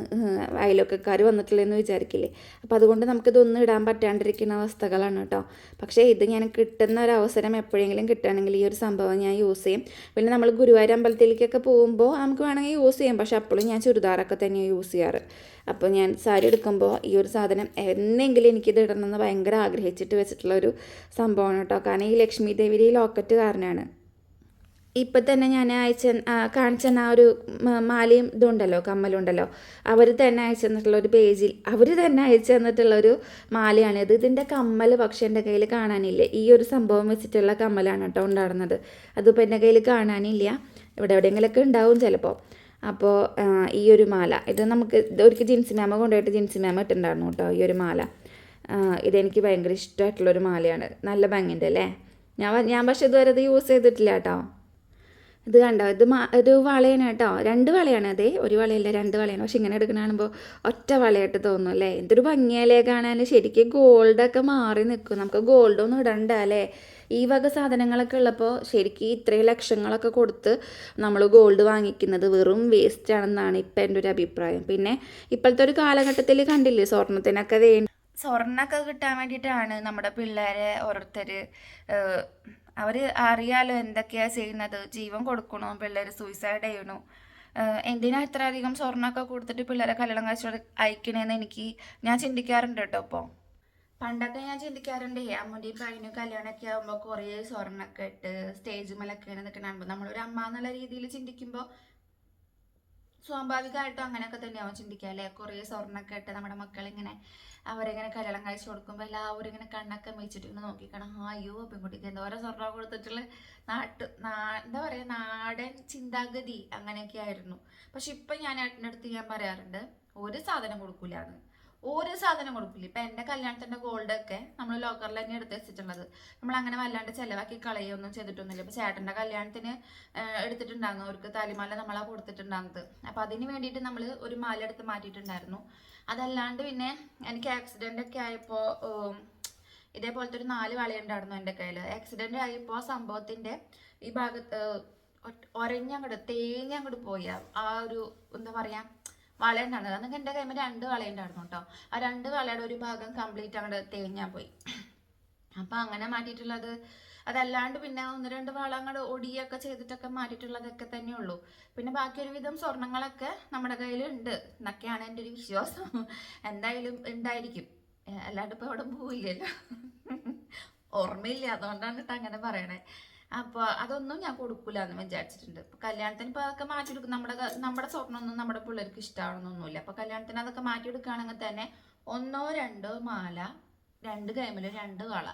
Speaker 1: അയലൊക്കെക്കാർ വന്നിട്ടുള്ളതെന്ന് വിചാരിക്കില്ലേ. അപ്പോൾ അതുകൊണ്ട് നമുക്കിതൊന്നും ഇടാൻ പറ്റാണ്ടിരിക്കുന്ന അവസ്ഥകളാണ് കേട്ടോ. പക്ഷേ ഇത് ഞാൻ കിട്ടുന്ന ഒരു അവസരം എപ്പോഴെങ്കിലും കിട്ടുകയാണെങ്കിൽ ഈ ഒരു സംഭവം ഞാൻ യൂസ് ചെയ്യും. പിന്നെ നമ്മൾ ഗുരുവായൂർ അമ്പലത്തിലേക്കൊക്കെ പോകുമ്പോൾ നമുക്ക് വേണമെങ്കിൽ യൂസ് ചെയ്യാം. പക്ഷേ അപ്പോഴും ഞാൻ ചുരിദാറൊക്കെ തന്നെയാണ് യൂസ് ചെയ്യാറ്. അപ്പോൾ ഞാൻ സാരി എടുക്കുമ്പോൾ ഈ ഒരു സാധനം എന്നെങ്കിലും എനിക്കിത് ഇടണമെന്ന് ഭയങ്കര ആഗ്രഹിച്ചിട്ട് വെച്ചിട്ടുള്ള ഒരു സംഭവമാണ് കേട്ടോ. കാരണം ഈ ലക്ഷ്മി ദേവിയുടെ ഈ ലോക്കറ്റ് കാരനാണ്. ഇപ്പം തന്നെ ഞാൻ അയച്ച കാണിച്ച ആ ഒരു മാലയും ഇതുണ്ടല്ലോ കമ്മലുണ്ടല്ലോ. അവർ തന്നെ അയച്ചു തന്നിട്ടുള്ള ഒരു പേജിൽ അവർ തന്നെ അയച്ചു തന്നിട്ടുള്ള മാലയാണ് മാലയാണിത് ഇതിന്റെ കമ്മൽ പക്ഷേ എന്റെ കയ്യിൽ കാണാനില്ല. ഈ ഒരു സംഭവം വെച്ചിട്ടുള്ള കമ്മലാണ് കേട്ടോ ഉണ്ടാകുന്നത് അതിപ്പോൾ എന്റെ കയ്യിൽ കാണാനില്ല. ഇവിടെ എവിടെയെങ്കിലുമൊക്കെ ഉണ്ടാവും ചിലപ്പോൾ അപ്പോൾ ഈ ഒരു മാല. ഇത് നമുക്ക് ഇത് ഒരിക്കൽ ജിൻസി മാമ കൊണ്ടുപോയിട്ട് ജിൻസി മാമ ഇട്ടുണ്ടായിരുന്നു കേട്ടോ ഈ ഒരു മാല. ഇതെനിക്ക് ഭയങ്കര ഇഷ്ടമായിട്ടുള്ളൊരു മാലയാണ്. നല്ല ഭംഗിന്റെ അല്ലേ? ഞാൻ ഞാൻ പക്ഷേ ഇതുവരെ ഇത് യൂസ് ചെയ്തിട്ടില്ല കേട്ടോ. ഇത് കണ്ടോ? ഇത് മാ ഒരു വളയാണ് കേട്ടോ. രണ്ട് വളയാണ് അതെ ഒരു വളയല്ല രണ്ട് വളയാണ്. പക്ഷെ ഇങ്ങനെ എടുക്കുന്ന കാണുമ്പോൾ ഒറ്റ വളയായിട്ട് തോന്നും അല്ലേ? എന്തൊരു ഭംഗിയല്ലേ കാണാൻ ശരിക്കും ഗോൾഡൊക്കെ മാറി നിൽക്കും. നമുക്ക് ഗോൾഡൊന്നും ഇടണ്ട അല്ലേ?
Speaker 2: ഈ വക സാധനങ്ങളൊക്കെ ഉള്ളപ്പോൾ ശരിക്കും ഇത്രയും ലക്ഷങ്ങളൊക്കെ കൊടുത്ത് നമ്മൾ ഗോൾഡ് വാങ്ങിക്കുന്നത് വെറും വേസ്റ്റ് ആണെന്നാണ് ഇപ്പം എന്റെ ഒരു അഭിപ്രായം. പിന്നെ ഇപ്പോഴത്തെ ഒരു കാലഘട്ടത്തിൽ കണ്ടില്ലേ സ്വർണത്തിനൊക്കെ വേണ്ടി
Speaker 1: സ്വർണമൊക്കെ കിട്ടാൻ വേണ്ടിയിട്ടാണ് നമ്മുടെ പിള്ളേരെ ഓരോരുത്തർ അവർ അറിയാലോ എന്തൊക്കെയാ ചെയ്യുന്നത്. ജീവൻ കൊടുക്കണോ പിള്ളേർ സൂയിസൈഡ് ചെയ്യണോ. എന്തിനാ ഇത്ര അധികം സ്വർണമൊക്കെ കൊടുത്തിട്ട് പിള്ളേരെ കല്യാണം കഴിച്ചു അയക്കണേന്ന് എനിക്ക് ഞാൻ ചിന്തിക്കാറുണ്ട് കേട്ടോ ഇപ്പോൾ പണ്ടൊക്കെ ഞാൻ ചിന്തിക്കാറുണ്ട് അമ്മൂടി പയ്യനും കല്യാണമൊക്കെ ആകുമ്പോൾ കുറേ സ്വർണമൊക്കെ ഇട്ട് സ്റ്റേജ് മേലൊക്കെയാണ് നിൽക്കണമ്പോൾ നമ്മളൊരു അമ്മ എന്നുള്ള രീതിയിൽ ചിന്തിക്കുമ്പോൾ സ്വാഭാവികമായിട്ടും അങ്ങനെയൊക്കെ തന്നെയാവും ചിന്തിക്കുക അല്ലേ കുറേ സ്വർണമൊക്കെ ഇട്ട് നമ്മുടെ മക്കളിങ്ങനെ അവരിങ്ങനെ കല്യാണം കഴിച്ചു കൊടുക്കുമ്പോൾ എല്ലാവരും ഇങ്ങനെ കണ്ണൊക്കെ മേച്ചിട്ട് ഇങ്ങനെ നോക്കിക്കണം അയ്യോ പെൺകുട്ടിക്ക് എന്തോരം സ്വർണം കൊടുത്തിട്ടുള്ള നാട്ട് നാ എന്താ പറയുക നാടൻ ചിന്താഗതി അങ്ങനെയൊക്കെ ആയിരുന്നു. പക്ഷെ ഇപ്പം ഞാൻ ഏട്ടന്റെ അടുത്ത് ഞാൻ പറയാറുണ്ട് ഒരു സാധനം കൊടുക്കൂലാന്ന്. ഒരു സാധനം കൊടുക്കില്ല. ഇപ്പം എന്റെ ഗോൾഡ് ഒക്കെ നമ്മൾ ലോക്കറിൽ തന്നെ എടുത്ത് വെച്ചിട്ടുള്ളത്. നമ്മൾ അങ്ങനെ വല്ലാണ്ട് ചിലവാക്കി കളയൊന്നും ചെയ്തിട്ടൊന്നുമില്ല. ഇപ്പം ചേട്ടന്റെ കല്യാണത്തിന് എടുത്തിട്ടുണ്ടായിരുന്നു. അവർക്ക് താലിമാല നമ്മളാ കൊടുത്തിട്ടുണ്ടായിരുന്നത്. അപ്പോൾ അതിന് വേണ്ടിയിട്ട് നമ്മൾ ഒരു മാല എടുത്ത് മാറ്റിയിട്ടുണ്ടായിരുന്നു. അതല്ലാണ്ട് പിന്നെ എനിക്ക് ആക്സിഡന്റ് ഒക്കെ ആയപ്പോൾ ഇതേപോലത്തെ ഒരു നാല് വളയുണ്ടായിരുന്നു എന്റെ കയ്യിൽ ആക്സിഡന്റ് ആയപ്പോൾ സംഭവത്തിന്റെ ഈ ഭാഗത്ത് ഒരഞ്ഞങ്ങോട്ട് തേഞ്ഞങ്ങോട്ട് പോയി. ആ- ഒരു എന്താ പറയുക വള ഉണ്ടായിരുന്നത് അന്നൊക്കെ എന്റെ കയ്യിൽ രണ്ട് വള ഉണ്ടായിരുന്നു കേട്ടോ. ആ രണ്ട് വളയുടെ ഒരു ഭാഗം കംപ്ലീറ്റ് അങ്ങോട്ട് തേഞ്ഞാൽ പോയി. അപ്പം അങ്ങനെ മാറ്റിയിട്ടുള്ളത്. അതല്ലാണ്ട് പിന്നെ ഒന്ന് രണ്ട് വള അങ്ങോട്ട് ഒടിയൊക്കെ ചെയ്തിട്ടൊക്കെ മാറ്റിയിട്ടുള്ളതൊക്കെ തന്നെ ഉള്ളൂ. പിന്നെ ബാക്കി ഒരുവിധം സ്വർണങ്ങളൊക്കെ നമ്മുടെ കയ്യിലുണ്ട്. എന്നൊക്കെയാണ് എന്റെ ഒരു വിശ്വാസം. എന്തായാലും ഉണ്ടായിരിക്കും. അല്ലാണ്ട് ഇപ്പോൾ അവിടെ പോവില്ലല്ലോ. ഓർമ്മയില്ല. അതുകൊണ്ടാണ് കേട്ടോ അങ്ങനെ പറയണേ. അപ്പോൾ അതൊന്നും ഞാൻ കൊടുക്കൂല എന്ന് വിചാരിച്ചിട്ടുണ്ട്. ഇപ്പൊ കല്യാണത്തിന് ഇപ്പോൾ അതൊക്കെ മാറ്റിയെടുക്കും നമ്മുടെ നമ്മുടെ സ്വർണമൊന്നും നമ്മുടെ പിള്ളേർക്ക് ഇഷ്ടമാണെന്നൊന്നുമില്ല അപ്പോൾ കല്യാണത്തിന് അതൊക്കെ മാറ്റി മാറ്റിയെടുക്കുകയാണെങ്കിൽ തന്നെ ഒന്നോ രണ്ടോ മാല രണ്ട് കൈമിൽ രണ്ട് വള.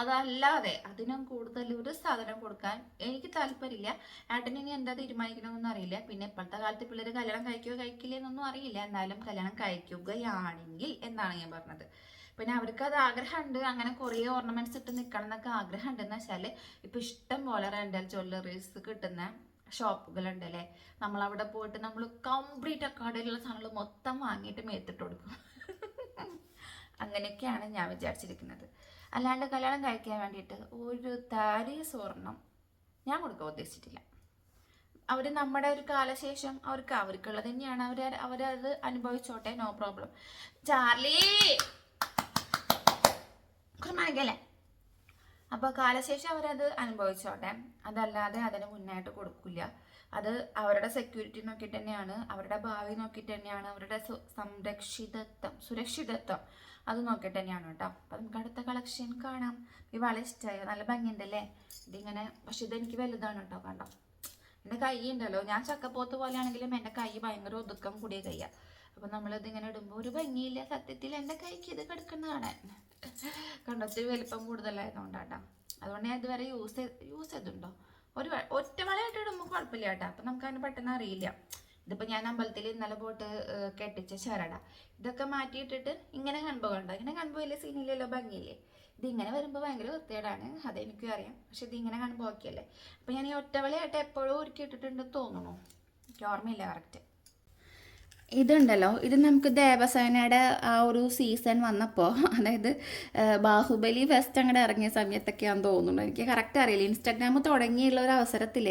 Speaker 1: അതല്ലാതെ അതിനും കൂടുതൽ ഒരു സാധനം കൊടുക്കാൻ എനിക്ക് താല്പര്യമില്ല. ഏട്ടന് ഇനി എന്താ തീരുമാനിക്കണമെന്നൊന്നും അറിയില്ല. പിന്നെ ഇപ്പോഴത്തെ കാലത്ത് പിള്ളേർ കല്യാണം കഴിക്കുകയോ കഴിക്കില്ല എന്നൊന്നും അറിയില്ല. എന്നാലും കല്യാണം കഴിക്കുകയാണെങ്കിൽ എന്നാണ് ഞാൻ പറഞ്ഞത്. പിന്നെ അവർക്ക് അത് ആഗ്രഹമുണ്ട്. അങ്ങനെ കുറേ ഓർണമെന്റ്സ് ഇട്ട് നിൽക്കണം എന്നൊക്കെ ആഗ്രഹം ഉണ്ടെന്ന് വെച്ചാൽ ഇപ്പൊ ഇഷ്ടം പോലെ റെൻഡൽ ജ്വല്ലറീസ് കിട്ടുന്ന ഷോപ്പുകളുണ്ട് അല്ലേ നമ്മൾ അവിടെ പോയിട്ട് നമ്മൾ കംപ്ലീറ്റ് കടയിലുള്ള സാധനങ്ങൾ മൊത്തം വാങ്ങിയിട്ട് മേത്തിട്ട് കൊടുക്കും. അങ്ങനെയൊക്കെയാണ് ഞാൻ വിചാരിച്ചിരിക്കുന്നത്. അല്ലാണ്ട് കല്യാണം കഴിക്കാൻ വേണ്ടിയിട്ട് ഒരു താരി സ്വർണം ഞാൻ കൊടുക്കാൻ ഉദ്ദേശിച്ചിട്ടില്ല. അവർ നമ്മുടെ ഒരു കാലശേഷം അവർക്ക് അവർക്കുള്ളത് തന്നെയാണ്. അവർ അവരത് അനുഭവിച്ചോട്ടെ നോ പ്രോബ്ലം ചാർലി! കുർമാനക്കല്ലേ അപ്പോൾ കാലശേഷം അവരത് അനുഭവിച്ചോട്ടെ. അതല്ലാതെ അതിന് മുന്നായിട്ട് കൊടുക്കില്ല. അത് അവരുടെ സെക്യൂരിറ്റി നോക്കിയിട്ട് തന്നെയാണ് അവരുടെ ഭാവി നോക്കിയിട്ട് തന്നെയാണ് അവരുടെ സംരക്ഷിതത്വം സുരക്ഷിതത്വം അത് നോക്കിയിട്ട് തന്നെയാണ് കേട്ടോ. അപ്പം നമുക്ക് അടുത്ത കളക്ഷൻ കാണാം. ഈ വളരെ ഇഷ്ടമായോ നല്ല ഭംഗിയുണ്ടല്ലേ? ഇതിങ്ങനെ പക്ഷെ ഇതെനിക്ക് വലുതാണ് കേട്ടോ കണ്ടോ. എന്റെ കൈ ഉണ്ടല്ലോ. ഞാൻ ചക്കപ്പോത്ത് പോലെയാണെങ്കിലും എന്റെ കൈ ഭയങ്കര ഒതുക്കം കൂടിയ കൈയാ. അപ്പം നമ്മളിത് ഇങ്ങനെ ഇടുമ്പോൾ ഒരു ഭംഗിയില്ല. സത്യത്തിൽ എന്റെ കൈക്ക് ഇത് കിടക്കുന്ന കാണാൻ. കണ്ടോ? ഒത്തിരി വലിപ്പം കൂടുതലായതുകൊണ്ടാട്ടാ. അതുകൊണ്ട് ഞാൻ ഇതുവരെ യൂസ് ചെയ്ത് യൂസ് ചെയ്തിട്ടുണ്ടോ? ഒരു ഒറ്റ വളയായിട്ട് ഇടുമ്പോൾ കുഴപ്പമില്ല കേട്ടോ. അപ്പം നമുക്ക് അതിന് പെട്ടെന്ന് അറിയില്ല. ഇതിപ്പോൾ ഞാൻ അമ്പലത്തിൽ ഇന്നലെ പോയിട്ട് കെട്ടിച്ച ചരട ഇതൊക്കെ മാറ്റിയിട്ടിട്ട് ഇങ്ങനെ കൺപോ കണ്ടോ? ഇങ്ങനെ വലിയ സീനില്ലല്ലോ ഭംഗിയില്ലേ? ഇതിങ്ങനെ വരുമ്പോൾ ഭയങ്കര വൃത്തികേടാണ്. അതെനിക്കും അറിയാം. പക്ഷെ ഇതിങ്ങനെ കൺപോക്കിയല്ലേ അപ്പം ഞാൻ ഈ ഒറ്റവളയായിട്ട് എപ്പോഴും ഒരുക്കി ഇട്ടിട്ടുണ്ട് തോന്നുന്നു. എനിക്ക് ഓർമ്മയില്ല കറക്റ്റ്
Speaker 2: ഇതുണ്ടല്ലോ. ഇത് നമുക്ക് ദേവസേനയുടെ ആ ഒരു സീസൺ വന്നപ്പോൾ അതായത് ബാഹുബലി ഫെസ്റ്റ് അങ്ങോട്ട് ഇറങ്ങിയ സമയത്തൊക്കെയാണെന്ന് തോന്നുന്നുണ്ട് എനിക്ക് കറക്റ്റ് അറിയില്ല. ഇൻസ്റ്റാഗ്രാം തുടങ്ങിയുള്ള ഒരു അവസരത്തിൽ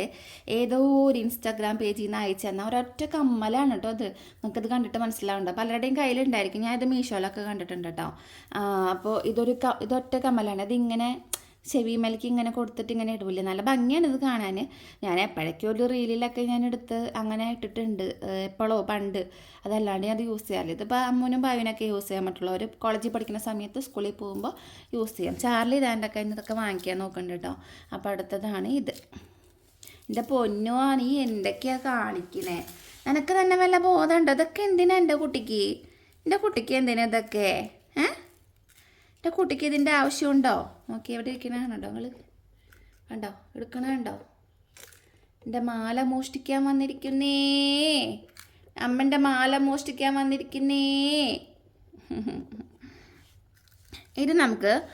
Speaker 2: ഏതോ ഒരു ഇൻസ്റ്റാഗ്രാം പേജിൽ നിന്ന് അയച്ചു തന്ന ഒരൊറ്റ കമ്മലാണ് കേട്ടോ അത്. നമുക്കത് കണ്ടിട്ട് മനസ്സിലാവുണ്ട്? പലരുടെയും കയ്യിലുണ്ടായിരിക്കും. ഞാൻ ഇത് മീഷോയിലൊക്കെ കണ്ടിട്ടുണ്ട് കേട്ടോ അപ്പോൾ ഇതൊരു ഇതൊറ്റ കമ്മലാണ്. അതിങ്ങനെ ചെവിമേലേക്ക് ഇങ്ങനെ കൊടുത്തിട്ട് ഇങ്ങനെ ഇടില്ലേ നല്ല ഭംഗിയാണ് ഇത് കാണാൻ. ഞാൻ എപ്പോഴൊക്കെ ഒരു റീലിലൊക്കെ ഞാൻ എടുത്ത് അങ്ങനെ ഇട്ടിട്ടുണ്ട് ഏഹ് എപ്പോഴോ പണ്ട്. അതല്ലാണ്ട് ഞാൻ അത് യൂസ് ചെയ്യാറില്ല. ഇതിപ്പോൾ അമ്മൂനും ഭാവിനൊക്കെ യൂസ് ചെയ്യാൻ പറ്റുള്ളൂ. അവർ കോളേജിൽ പഠിക്കുന്ന സമയത്ത് സ്കൂളിൽ പോകുമ്പോൾ യൂസ് ചെയ്യാം. ചാർലി ഇതാന്റെ ഒക്കെ ഇതൊക്കെ വാങ്ങിക്കാൻ നോക്കുന്നുണ്ട് കേട്ടോ അപ്പോൾ അടുത്തതാണ് ഇത്. എന്റെ പൊന്നോ നീ എന്തൊക്കെയാ കാണിക്കണേ? നിനക്ക് തന്നെ വല്ല ബോധമുണ്ടോ ഇതൊക്കെ എന്തിനാ എന്റെ കുട്ടിക്ക്? എന്റെ കുട്ടിക്ക് എന്തിനാ ഇതൊക്കെ? ഏ? എന്റെ കുട്ടിക്ക് ഇതിന്റെ ആവശ്യമുണ്ടോ? നോക്കി എവിടെ ഇരിക്കണ? കണ്ടോ നിങ്ങൾ കണ്ടോ? എടുക്കണ കണ്ടോ? എന്റെ മാല മോഷ്ടിക്കാൻ വന്നിരിക്കുന്നേ. അമ്മന്റെ മാല മോഷ്ടിക്കാൻ വന്നിരിക്കുന്നേ. ഇത് നമുക്ക്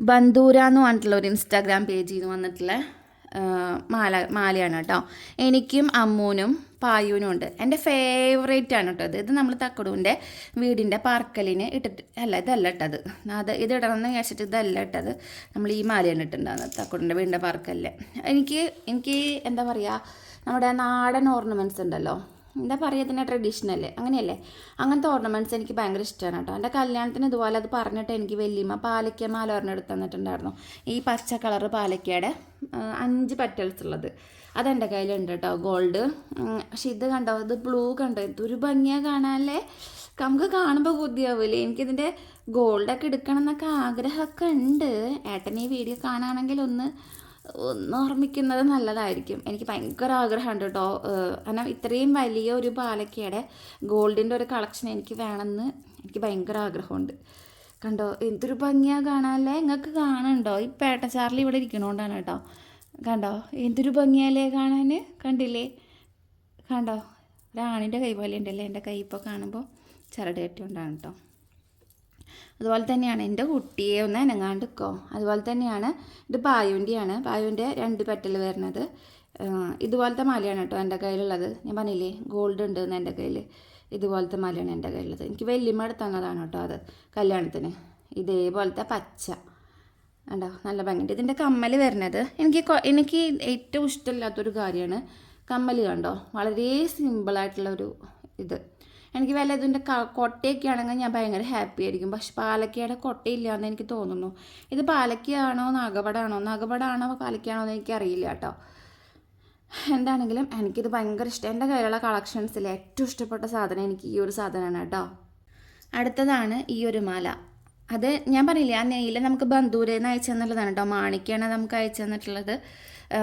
Speaker 2: ബന്ദൂര എന്ന് പറഞ്ഞിട്ടുള്ള ഒരു ഇൻസ്റ്റാഗ്രാം പേജിൽ നിന്ന് വന്നിട്ടുള്ള മാല മാലയാണ് കേട്ടോ. എനിക്കും അമ്മൂനും പായൂനും ഉണ്ട്. എന്റെ ഫേവറേറ്റ് ആണ് കേട്ടോ ഇത്. ഇത് നമ്മൾ തക്കടൂന്റെ വീടിന്റെ പാർക്കലിന് ഇട്ടിട്ട് അല്ല ഇതല്ല ഇട്ടത്. അത് ഇത് ഇടണമെന്ന് വിചാരിച്ചിട്ട് ഇതല്ല ഇട്ടത്. നമ്മൾ ഈ മാലയാണ് ഇട്ടിട്ടുണ്ടാകുന്നത് തക്കടൂന്റെ വീടിന്റെ പാർക്കലിൽ എനിക്ക് എനിക്ക് എന്താ പറയുക നമ്മുടെ നാടൻ ഓർണമെന്റ്സ് ഉണ്ടല്ലോ. എന്താ പറയുക ഇതിന്റെ ട്രഡീഷണൽ അങ്ങനെയല്ലേ? അങ്ങനത്തെ ഓർണമെന്റ്സ് എനിക്ക് ഭയങ്കര ഇഷ്ടമാണ് കേട്ടോ. എന്റെ കല്യാണത്തിന് ഇതുപോലെ അത് പറഞ്ഞിട്ട് എനിക്ക് വലിയമ്മ പാലയ്ക്ക മാല ഒരെണ്ണം എടുത്ത് തന്നിട്ടുണ്ടായിരുന്നു. ഈ പച്ച കളർ പാലയ്ക്കയുടെ അഞ്ച് പെറ്റൽസ് ഉള്ളത്. അതെന്റെ കയ്യിലുണ്ട് കേട്ടോ ഗോൾഡ് പക്ഷെ ഇത് കണ്ടോ ഇത് ബ്ലൂ കണ്ടോ? ഇതൊരു ഭംഗിയാണ് കാണാനല്ലേ? നമുക്ക് കാണുമ്പോൾ ബുദ്ധിയാവില്ലേ എനിക്കിതിന്റെ ഗോൾഡൊക്കെ എടുക്കണം എന്നൊക്കെ ആഗ്രഹമൊക്കെ ഉണ്ട്. ഏട്ടൻ ഈ വീഡിയോ കാണുകയാണെങ്കിൽ ഒന്ന് ഒന്ന് ഓർമ്മിക്കുന്നത് നല്ലതായിരിക്കും. എനിക്ക് ഭയങ്കര ആഗ്രഹമുണ്ട് കേട്ടോ. കാരണം ഇത്രയും വലിയ ഒരു ബാലക്കയുടെ ഗോൾഡിന്റെ ഒരു കളക്ഷൻ എനിക്ക് വേണമെന്ന് എനിക്ക് ഭയങ്കര ആഗ്രഹമുണ്ട്. കണ്ടോ എന്തൊരു ഭംഗിയാണ് കാണാനല്ലേ? നിങ്ങൾക്ക് കാണണ്ടോ ഈ പേട്ട ചാർലി ഇവിടെ ഇരിക്കണോണ്ടാണ് കേട്ടോ. കണ്ടോ എന്തൊരു ഭംഗിയല്ലേ കാണാൻ കണ്ടില്ലേ? കണ്ടോ ഒരാണിന്റെ കൈ പോലെ ഉണ്ടല്ലേ എന്റെ കൈ ഇപ്പോൾ കാണുമ്പോൾ ചരട് കെട്ടിയോണ്ടാണ് കേട്ടോ. അതുപോലെ തന്നെയാണ് എന്റെ കുട്ടിയെ ഒന്ന് അനങ്ങാണ്ടിക്കോ അതുപോലെ തന്നെയാണ് ഇത് പായുന്റെയാണ് പായുന്റെ രണ്ട് പെറ്റൽ വരുന്നത്. ഇതുപോലത്തെ മാലയാണ് കേട്ടോ എന്റെ കയ്യിലുള്ളത്. ഞാൻ പറഞ്ഞില്ലേ ഗോൾഡ് ഉണ്ട് എന്ന് എന്റെ കയ്യിൽ. ഇതുപോലത്തെ മാലയാണ് എന്റെ കയ്യിലുള്ളത്. എനിക്ക് എടുത്ത് തന്നതാണ് കേട്ടോ അത് കല്യാണത്തിന്. ഇതേപോലത്തെ പച്ച. ഉണ്ടോ നല്ല ഭംഗിയുണ്ട്. ഇതിന്റെ കമ്മൽ വരുന്നത് എനിക്ക് എനിക്ക് ഏറ്റവും ഇഷ്ടമില്ലാത്തൊരു കാര്യമാണ് കമ്മൽ കണ്ടോ? വളരെ സിമ്പിളായിട്ടുള്ള ഒരു ഇത്. എനിക്ക് വല്ല ഇതിന്റെ കൊട്ടയൊക്കെ ആണെങ്കിൽ ഞാൻ ഭയങ്കര ഹാപ്പി ആയിരിക്കും. പക്ഷെ പാലക്കയുടെ കൊട്ടയില്ല എന്ന് എനിക്ക് തോന്നുന്നു. ഇത് പാലക്കയാണോ നാഗപടാണോ നാഗപടാണോ പാലക്കയാണോ എന്ന് എനിക്കറിയില്ല കേട്ടോ. എന്താണെങ്കിലും എനിക്കിത് ഭയങ്കര ഇഷ്ടം. എന്റെ കയ്യിലുള്ള കളക്ഷൻസിൽ ഏറ്റവും ഇഷ്ടപ്പെട്ട സാധനം എനിക്ക് ഈ ഒരു സാധനമാണ് കേട്ടോ. അടുത്തതാണ് ഈ ഒരു മാല. അത് ഞാൻ പറഞ്ഞില്ലേ ആ നെയ്യിൽ നമുക്ക് ബന്ധൂരേന്ന് അയച്ചു തന്നുള്ളതാണ് കേട്ടോ. മാണിക്കാണ് നമുക്ക് അയച്ചു തന്നിട്ടുള്ളത്.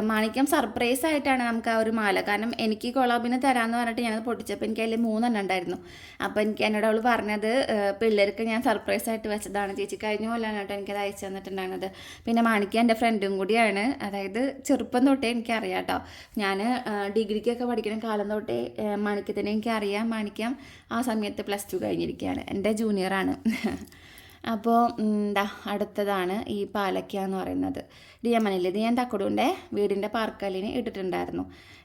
Speaker 2: മാണിക്യം സർപ്രൈസ് ആയിട്ടാണ് നമുക്ക് ആ ഒരു മാല. കാരണം എനിക്ക് കൊളാബിന് തരാമെന്ന് പറഞ്ഞിട്ട് ഞാനത് പൊട്ടിച്ചപ്പോൾ എനിക്ക് അതിൽ മൂന്നെണ്ണം ഉണ്ടായിരുന്നു. അപ്പോൾ എനിക്ക് എന്നോട് അവൾ പറഞ്ഞത് പിള്ളേർക്ക് ഞാൻ സർപ്രൈസ് ആയിട്ട് വെച്ചതാണ്. ചേച്ചി കഴിഞ്ഞ പോലെയാണ് കേട്ടോ എനിക്കത് അയച്ചു തന്നിട്ടുണ്ടായിരുന്നത്. പിന്നെ മാണിക്യം എന്റെ ഫ്രണ്ടും കൂടിയാണ്. അതായത് ചെറുപ്പം തൊട്ടേ എനിക്കറിയാം കേട്ടോ. ഞാൻ ഡിഗ്രിക്കൊക്കെ പഠിക്കുന്ന കാലം തൊട്ടേ മാണിക്യത്തിനെ എനിക്കറിയാം. മാണിക്യം ആ സമയത്ത് പ്ലസ് ടു കഴിഞ്ഞിരിക്കുകയാണ് എന്റെ ജൂനിയറാണ് അപ്പോൾ എന്താ അടുത്തതാണ് ഈ പാലക്ക എന്ന് പറയുന്നത്. ഇത് ഞാൻ പറഞ്ഞില്ലേ ഇത് ഞാൻ തക്കടൂന്റെ വീടിന്റെ പാർക്കലിന് ഇട്ടിട്ടുണ്ടായിരുന്നു.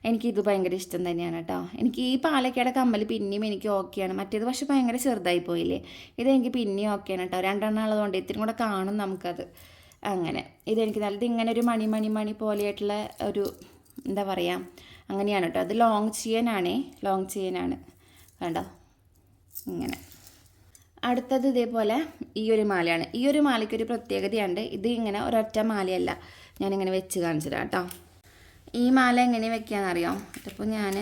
Speaker 2: എനിക്കിത് ഭയങ്കര ഇഷ്ടം തന്നെയാണ് കേട്ടോ. എനിക്ക് ഈ പാലക്കയുടെ കമ്മൽ പിന്നെയും എനിക്ക് ഓക്കെയാണ് മറ്റേത് പക്ഷെ ഭയങ്കര ചെറുതായി പോയില്ലേ. ഇതെനിക്ക് പിന്നെയും ഓക്കെയാണ് കേട്ടോ. രണ്ടെണ്ണം ഉള്ളതുകൊണ്ട് ഇത്തിരി കൂടെ കാണും നമുക്കത്. അങ്ങനെ. ഇതെനിക്ക് നല്ലത് ഇങ്ങനെ ഒരു മണി മണി മണി പോലെയായിട്ടുള്ള ഒരു എന്താ പറയുക അങ്ങനെയാണ് കേട്ടോ. അത് ലോങ് ചെയിനാണേ ലോങ് ചെയിനാണ് കണ്ടോ? ഇങ്ങനെ. അടുത്തത് ഇതേപോലെ ഈ ഒരു മാലയാണ്. ഈ ഒരു മാലയ്ക്ക് ഒരു പ്രത്യേകതയുണ്ട്. ഇത് ഇങ്ങനെ ഒരൊറ്റ മാലയല്ല. ഞാനിങ്ങനെ വെച്ച് കാണിച്ചു തരാം കേട്ടോ. ഈ മാല എങ്ങനെ വെക്കാന്നറിയാം? ഇതിപ്പോൾ ഞാൻ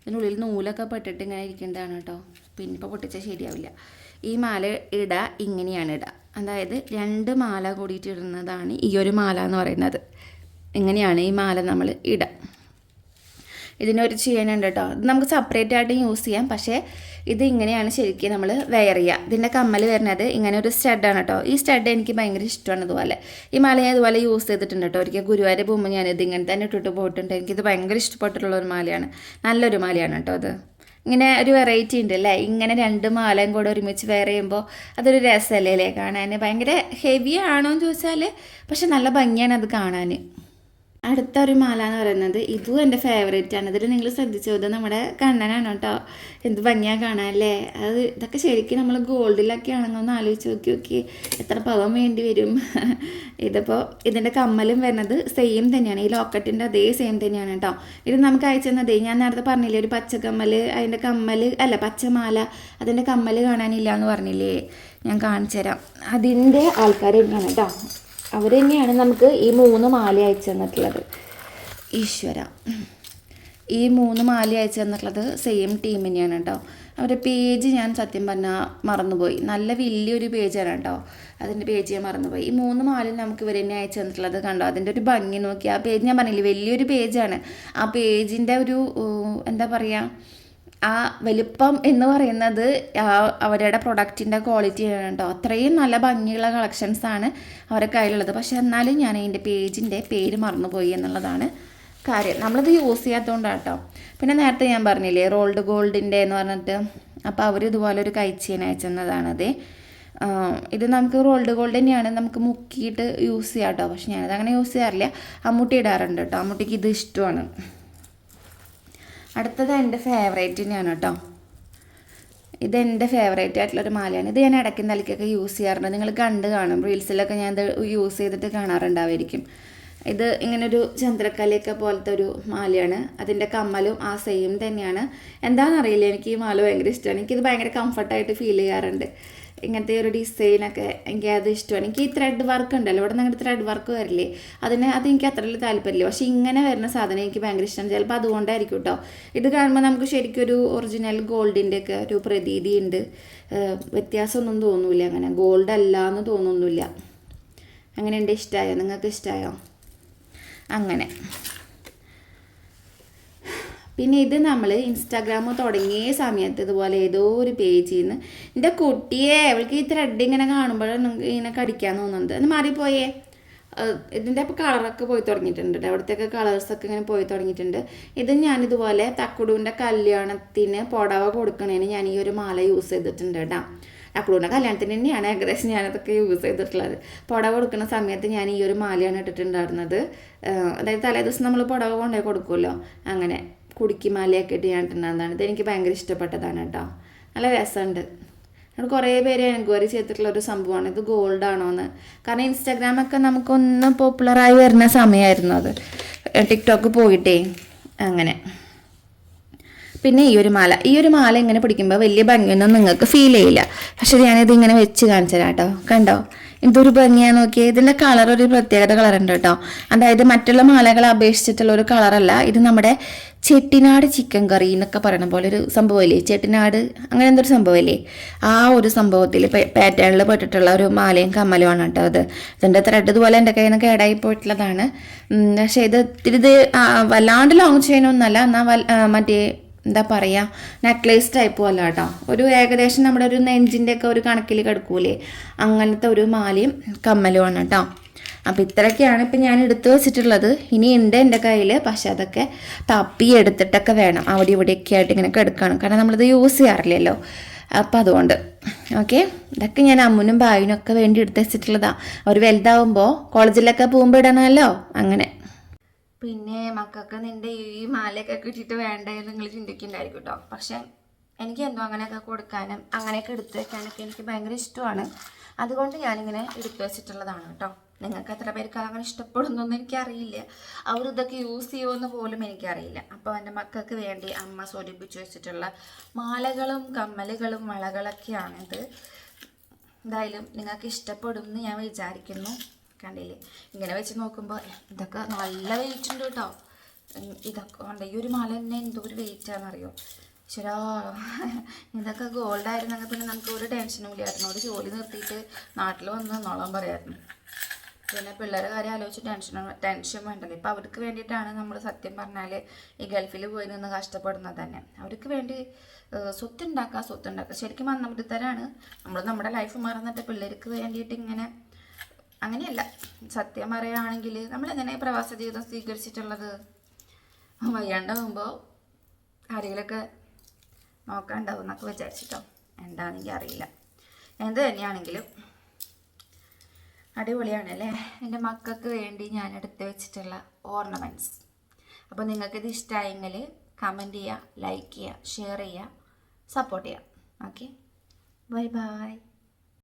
Speaker 2: ഇതിനുള്ളിൽ നൂലൊക്കെ പെട്ടിട്ട് ഇങ്ങനെ ഇരിക്കേണ്ടതാണ് കേട്ടോ. പിന്നെ ഇപ്പോൾ പൊട്ടിച്ചാൽ ശരിയാവില്ല. ഈ മാല ഇട ഇങ്ങനെയാണ് ഇട. അതായത് രണ്ട് മാല കൂടിയിട്ട് ഇടുന്നതാണ് ഈ ഒരു മാല എന്ന് പറയുന്നത്. ഇങ്ങനെയാണ് ഈ മാല നമ്മൾ ഇട. ഇതിനൊരു ചെയ്യാനുണ്ട് കേട്ടോ. ഇത് നമുക്ക് സെപ്പറേറ്റ് ആയിട്ട് യൂസ് ചെയ്യാം. പക്ഷേ ഇത് ഇങ്ങനെയാണ് ശരിക്കും നമ്മൾ വെയർ ചെയ്യുക ഇതിന്റെ കമ്മൽ വരുന്നത് ഇങ്ങനെ ഒരു സ്റ്റഡാണ് കേട്ടോ ഈ സ്റ്റഡ് എനിക്ക് ഭയങ്കര ഇഷ്ടമാണ് ഇതുപോലെ. ഈ മാല ഞാൻ ഇതുപോലെ യൂസ് ചെയ്തിട്ടുണ്ട് കേട്ടോ ഒരിക്കൽ ഗുരുവായൂർ പോകുമ്പോൾ ഞാനിത് ഇങ്ങനെ തന്നെ ഇട്ടിട്ട് പോയിട്ടുണ്ട്. എനിക്കിത് ഭയങ്കര ഇഷ്ടപ്പെട്ടിട്ടുള്ള ഒരു മാലയാണ്. നല്ലൊരു മാലയാണ് കേട്ടോ അത്. ഇങ്ങനെ ഒരു വെറൈറ്റി ഉണ്ട് അല്ലേ ഇങ്ങനെ രണ്ട് മാലയും കൂടെ ഒരുമിച്ച് വെയർ ചെയ്യുമ്പോൾ അതൊരു രസമല്ലേ കാണാൻ ഭയങ്കര ഹെവി ആണോ എന്ന് ചോദിച്ചാൽ പക്ഷെ നല്ല ഭംഗിയാണ് അത് കാണാൻ അടുത്ത ഒരു മാല എന്ന് പറയുന്നത് ഇതും എന്റെ ഫേവറേറ്റ് ആണ്. ഇതിൽ നിങ്ങൾ ശ്രദ്ധിച്ചു? ഇത് നമ്മുടെ കണ്ണനാണ് കേട്ടോ. എന്ത് ഭംഗിയാണ് കാണാനല്ലേ അത് ഇതൊക്കെ ശരിക്കും നമ്മൾ ഗോൾഡിലൊക്കെ ആണെങ്കിൽ ഒന്ന് ആലോചിച്ച് നോക്കി നോക്കി എത്ര പവൻ വേണ്ടി വരും. ഇതിപ്പോൾ ഇതിന്റെ കമ്മലും വരുന്നത് സെയിം തന്നെയാണ്. ഈ ലോക്കറ്റിന്റെ അതേ സെയിം തന്നെയാണ് കേട്ടോ. ഇത് നമുക്ക് അയച്ചു തന്നതേ ഞാൻ നേരത്തെ പറഞ്ഞില്ലേ ഒരു പച്ച കമ്മൽ അതിന്റെ കമ്മൽ അല്ല പച്ചമാല അതിന്റെ കമ്മൽ കാണാനില്ല എന്ന് പറഞ്ഞില്ലേ? ഞാൻ കാണിച്ചു തരാം അതിന്റെ ആൾക്കാർ തന്നെയാണ് കേട്ടോ. അവർ തന്നെയാണ് നമുക്ക് ഈ മൂന്ന് മാല അയച്ചു തന്നിട്ടുള്ളത്. ഈശ്വര. ഈ മൂന്ന് മാല അയച്ചു തന്നിട്ടുള്ളത് സെയിം ടീം തന്നെയാണ് കേട്ടോ. അവരുടെ പേജ് ഞാൻ സത്യം പറഞ്ഞാൽ മറന്നുപോയി. നല്ല വലിയൊരു പേജാണ് കേട്ടോ. അതിന്റെ പേജ് ഞാൻ മറന്നുപോയി. ഈ മൂന്ന് മാലയും നമുക്ക് ഇവർ തന്നെ അയച്ചു തന്നിട്ടുള്ളത് കണ്ടോ? അതിന്റെ ഒരു ഭംഗി നോക്കി ആ പേജ് ഞാൻ പറഞ്ഞില്ലേ വലിയൊരു പേജാണ് ആ പേജിന്റെ ഒരു എന്താ പറയുക ആ വലിപ്പം എന്ന് പറയുന്നത് അവരുടെ പ്രൊഡക്റ്റിന്റെ ക്വാളിറ്റിയാണ് കേട്ടോ. അത്രയും നല്ല ഭംഗിയുള്ള കളക്ഷൻസ് ആണ് അവരുടെ കയ്യിലുള്ളത്. പക്ഷെ എന്നാലും ഞാൻ അതിന്റെ പേജിന്റെ പേര് മറന്നുപോയി എന്നുള്ളതാണ് കാര്യം. നമ്മളിത് യൂസ് ചെയ്യാത്തതുകൊണ്ടാണ് കേട്ടോ. പിന്നെ നേരത്തെ ഞാൻ പറഞ്ഞില്ലേ റോൾഡ് ഗോൾഡിന്റെ എന്ന് പറഞ്ഞിട്ട്. അപ്പോൾ അവർ ഇതുപോലെ ഒരു കൈച്ചീൻ അയച്ചെന്നതാണത് ഇത് നമുക്ക് റോൾഡ് ഗോൾഡ് തന്നെയാണ് നമുക്ക് മുക്കിയിട്ട് യൂസ് ചെയ്യാം കേട്ടോ. പക്ഷെ ഞാനത് അങ്ങനെ യൂസ് ചെയ്യാറില്ല. അമ്മൂട്ടി ഇടാറുണ്ട് കേട്ടോ. അമ്മൂട്ടിക്ക് ഇത് ഇഷ്ടമാണ്. അടുത്തത് എന്റെ ഫേവറേറ്റ് തന്നെയാണ് കേട്ടോ. ഇത് എന്റെ ഫേവറേറ്റ് ആയിട്ടുള്ളൊരു മാലയാണ്. ഇത് ഞാൻ ഇടയ്ക്ക് നിലയ്ക്കൊക്കെ യൂസ് ചെയ്യാറുണ്ട്. നിങ്ങൾ കണ്ട് കാണും. റീൽസിലൊക്കെ ഞാൻ ഇത് യൂസ് ചെയ്തിട്ട് കാണാറുണ്ടാവായിരിക്കും ഇത് ഇങ്ങനൊരു ചന്ദ്രക്കലയൊക്കെ പോലത്തെ ഒരു മാലയാണ്. അതിന്റെ കമ്മലും ആ സെയിം തന്നെയാണ്. എന്താണെന്നറിയില്ല. എനിക്ക് ഈ മാല ഭയങ്കര ഇഷ്ടമാണ്. എനിക്കിത് ഭയങ്കര കംഫർട്ടായിട്ട് ഫീൽ ചെയ്യാറുണ്ട്. ഇങ്ങനത്തെ ഒരു ഡിസൈനൊക്കെ എനിക്ക് അത് ഇഷ്ടമാണ്. എനിക്ക് ഈ ത്രെഡ് വർക്ക് ഉണ്ടല്ലോ ഇവിടെ നിങ്ങളുടെ ത്രെഡ് വർക്ക് വരില്ലേ അതിന് അത് എനിക്ക് അത്ര വലിയ താല്പര്യമില്ല. പക്ഷേ ഇങ്ങനെ വരുന്ന സാധനം എനിക്ക് ഭയങ്കര ഇഷ്ടമാണ്. ചിലപ്പോൾ അതുകൊണ്ടായിരിക്കും കേട്ടോ ഇത് കാണുമ്പോൾ നമുക്ക് ശരിക്കും ഒരു ഒറിജിനൽ ഗോൾഡിന്റെ ഒക്കെ ഒരു പ്രതീതി ഉണ്ട്. വ്യത്യാസമൊന്നും തോന്നൂല അങ്ങനെ. ഗോൾഡ് അല്ല എന്ന് തോന്നുന്നില്ല അങ്ങനെ ഉണ്ട് ഇഷ്ടമായോ നിങ്ങൾക്ക് ഇഷ്ടമായോ അങ്ങനെ. പിന്നെ ഇത് നമ്മൾ ഇൻസ്റ്റാഗ്രാം തുടങ്ങിയ സമയത്ത് ഇതുപോലെ ഏതോ ഒരു പേജിൽ നിന്ന് എന്റെ കുട്ടിയെ അവൾക്ക് ഈ ത്രെഡ് ഇങ്ങനെ കാണുമ്പോഴാണ് ഇങ്ങനെ കടിക്കാൻ തോന്നുന്നത്. അത് മാറിപ്പോയേ. ഇതിന്റെ അപ്പോൾ കളറൊക്കെ പോയി തുടങ്ങിയിട്ടുണ്ട് ട്ടോ. അവിടുത്തെയൊക്കെ കളേഴ്സൊക്കെ ഇങ്ങനെ പോയി തുടങ്ങിയിട്ടുണ്ട്. ഇത് ഞാൻ ഇതുപോലെ തക്കുടുവിന്റെ കല്യാണത്തിന് പുടവ കൊടുക്കണേന് ഞാൻ ഈ ഒരു മാല യൂസ് ചെയ്തിട്ടുണ്ട് കേട്ടോ തക്കുടുവിന്റെ കല്യാണത്തിന് തന്നെയാണ് ഏകദേശം ഞാനതൊക്കെ യൂസ് ചെയ്തിട്ടുള്ളത്. പുടവ കൊടുക്കുന്ന സമയത്ത് ഞാൻ ഈ ഒരു മാലയാണ് ഇട്ടിട്ടുണ്ടായിരുന്നത്. അതായത് തലേ ദിവസം നമ്മൾ പുടവ കൊണ്ടുപോയി കൊടുക്കുമല്ലോ അങ്ങനെ. കുടുക്കി മാലയൊക്കെ ഇട്ട് ഞാൻ ഇട്ടുണ്ടാകുന്നതാണ് ഇത് എനിക്ക് ഭയങ്കര ഇഷ്ടപ്പെട്ടതാണ് കേട്ടോ. നല്ല രസമുണ്ട്. എന്നോട് കുറേ പേര് എൻക്വയറി ചെയ്തിട്ടുള്ള ഒരു സംഭവമാണ്. ഇത് ഗോൾഡ് ആണോന്ന് കാരണം ഇൻസ്റ്റാഗ്രാമൊക്കെ നമുക്കൊന്ന് പോപ്പുലറായി വരുന്ന സമയമായിരുന്നു അത്. ടിക്ടോക്ക് പോയിട്ടേ അങ്ങനെ. പിന്നെ ഈ ഒരു മാല. ഈ ഒരു മാല ഇങ്ങനെ പിടിക്കുമ്പോൾ വലിയ ഭംഗിയൊന്നും നിങ്ങൾക്ക് ഫീൽ ചെയ്യില്ല. പക്ഷെ ഞാനിത് ഇങ്ങനെ വെച്ച് കാണിച്ചതാണ് കേട്ടോ. കണ്ടോ? എന്തൊരു ഭംഗിയാണ് നോക്കിയേ. ഇതിന്റെ കളർ ഒരു പ്രത്യേകത കളർ ഉണ്ട് കേട്ടോ. അതായത് മറ്റുള്ള മാലകളെ അപേക്ഷിച്ചിട്ടുള്ള ഒരു കളറല്ല ഇത് നമ്മുടെ ചെട്ടിനാട് ചിക്കൻ കറി എന്നൊക്കെ പറയണ പോലെ ഒരു സംഭവമില്ലേ? ചെട്ടിനാട് അങ്ങനെ എന്തൊരു സംഭവമില്ലേ? ആ ഒരു സംഭവത്തിൽ പാറ്റേണിൽ പെട്ടിട്ടുള്ള ഒരു മാലയും കമ്മലുമാണ് കേട്ടോ അത്. ഇതിന്റെ ത്രെഡ് ഇതുപോലെ എന്റെ കയ്യിൽ നിന്ന് കേടായി പോയിട്ടുള്ളതാണ്. പക്ഷേ ഇത് ഇത് വല്ലാണ്ട് ലോങ് ചെയിനൊന്നുമല്ല എന്നാൽ മറ്റേ എന്താ പറയുക നെക്ലേസ് ടൈപ്പും അല്ല കേട്ടോ. ഒരു ഏകദേശം നമ്മുടെ ഒരു നെഞ്ചിന്റെ ഒക്കെ ഒരു കണക്കിൽ കിടക്കൂലേ? അങ്ങനത്തെ ഒരു മാലയും കമ്മലുമാണ് കേട്ടോ. അപ്പം ഇത്രയൊക്കെയാണ് ഇപ്പം ഞാൻ എടുത്തു വെച്ചിട്ടുള്ളത്. ഇനി ഉണ്ട് എന്റെ കയ്യിൽ പക്ഷേ അതൊക്കെ തപ്പി എടുത്തിട്ടൊക്കെ വേണം. അവിടെ ഇവിടെയൊക്കെ ആയിട്ട് ഇങ്ങനെയൊക്കെ എടുക്കണം കാരണം നമ്മളിത് യൂസ് ചെയ്യാറില്ലല്ലോ. അപ്പം അതുകൊണ്ട്. ഓക്കെ ഇതൊക്കെ ഞാൻ അമ്മനും ഒക്കെ വേണ്ടി എടുത്ത് വെച്ചിട്ടുള്ളതാണ് അവർ വലുതാവുമ്പോൾ കോളേജിലൊക്കെ പോകുമ്പോൾ ഇടണമല്ലോ. അങ്ങനെ. പിന്നെ മക്കൾക്ക് നിന്റെ ഈ മാലയൊക്കെ കിട്ടിയിട്ട് വേണ്ടെന്ന് നിങ്ങൾ ചിന്തിക്കുന്നുണ്ടായിരിക്കും കേട്ടോ പക്ഷേ എനിക്ക് എന്തോ അങ്ങനെയൊക്കെ കൊടുക്കാനും അങ്ങനെയൊക്കെ എടുത്തു വെക്കാനൊക്കെ എനിക്ക് ഭയങ്കര ഇഷ്ടമാണ്. അതുകൊണ്ട് ഞാനിങ്ങനെ എടുത്തു വെച്ചിട്ടുള്ളതാണ് കേട്ടോ നിങ്ങൾക്ക് എത്ര പേർക്ക് അങ്ങനെ ഇഷ്ടപ്പെടുന്നൊന്നും എനിക്കറിയില്ല. അവർ ഇതൊക്കെ യൂസ് ചെയ്യുമെന്ന് പോലും എനിക്കറിയില്ല. അപ്പോൾ എന്റെ മക്കൾക്ക് വേണ്ടി അമ്മ സ്വരൂപിച്ച് വെച്ചിട്ടുള്ള മാലകളും കമ്മലുകളും വളകളൊക്കെയാണിത്. എന്തായാലും നിങ്ങൾക്ക് ഇഷ്ടപ്പെടും എന്ന് ഞാൻ വിചാരിക്കുന്നു. കണ്ടില്ലേ? ഇങ്ങനെ വെച്ച് നോക്കുമ്പോൾ ഇതൊക്കെ നല്ല വെയിറ്റ് ഉണ്ട് കേട്ടോ. ഇതൊക്കെ ഉണ്ട്. ഈ ഒരു മാല തന്നെ എന്തോ ഒരു വെയിറ്റ് ആണെന്നറിയോ? ശരാ ഇതൊക്കെ ഗോൾഡ് ആയിരുന്നെങ്കിൽ പിന്നെ നമുക്ക് ഒരു ടെൻഷനും ഇല്ലായിരുന്നു. ഒരു ജോലി നിർത്തിയിട്ട് നാട്ടിൽ വന്ന് നോളം പറയായിരുന്നു. പിന്നെ പിള്ളേരെ കാര്യം ആലോചിച്ച് ടെൻഷൻ ടെൻഷൻ വേണ്ടത് ഇപ്പം അവർക്ക് വേണ്ടിയിട്ടാണ് നമ്മൾ സത്യം പറഞ്ഞാൽ ഈ ഗൾഫിൽ പോയി നിന്ന് കഷ്ടപ്പെടുന്നത് തന്നെ. അവർക്ക് വേണ്ടി സ്വത്തുണ്ടാക്കുക സ്വത്തുണ്ടാക്കുക ശരിക്കും മന്നമൃത്തരാണ് നമ്മൾ നമ്മുടെ ലൈഫ് മറന്നിട്ട് പിള്ളേർക്ക് വേണ്ടിയിട്ട് ഇങ്ങനെ അങ്ങനെയല്ല. സത്യം പറയുകയാണെങ്കിൽ നമ്മൾ എങ്ങനെ പ്രവാസ ജീവിതം സ്വീകരിച്ചിട്ടുള്ളത്? വയ്യാണ്ടാവുമ്പോൾ ആരെങ്കിലൊക്കെ നോക്കാണ്ടാവും എന്നൊക്കെ വിചാരിച്ചിട്ടോ. എന്താണെന്ന് അറിയില്ല എന്ത് തന്നെയാണെങ്കിലും അടിപൊളിയാണ് അല്ലേ എന്റെ മക്കൾക്ക് വേണ്ടി ഞാൻ എടുത്ത് വെച്ചിട്ടുള്ള ഓർണമെന്റ്സ് അപ്പോൾ നിങ്ങൾക്കിത് ഇഷ്ടമായെങ്കിൽ കമന്റ് ചെയ്യുക ലൈക്ക് ചെയ്യുക ഷെയർ ചെയ്യുക സപ്പോർട്ട് ചെയ്യുക. Okay bye bye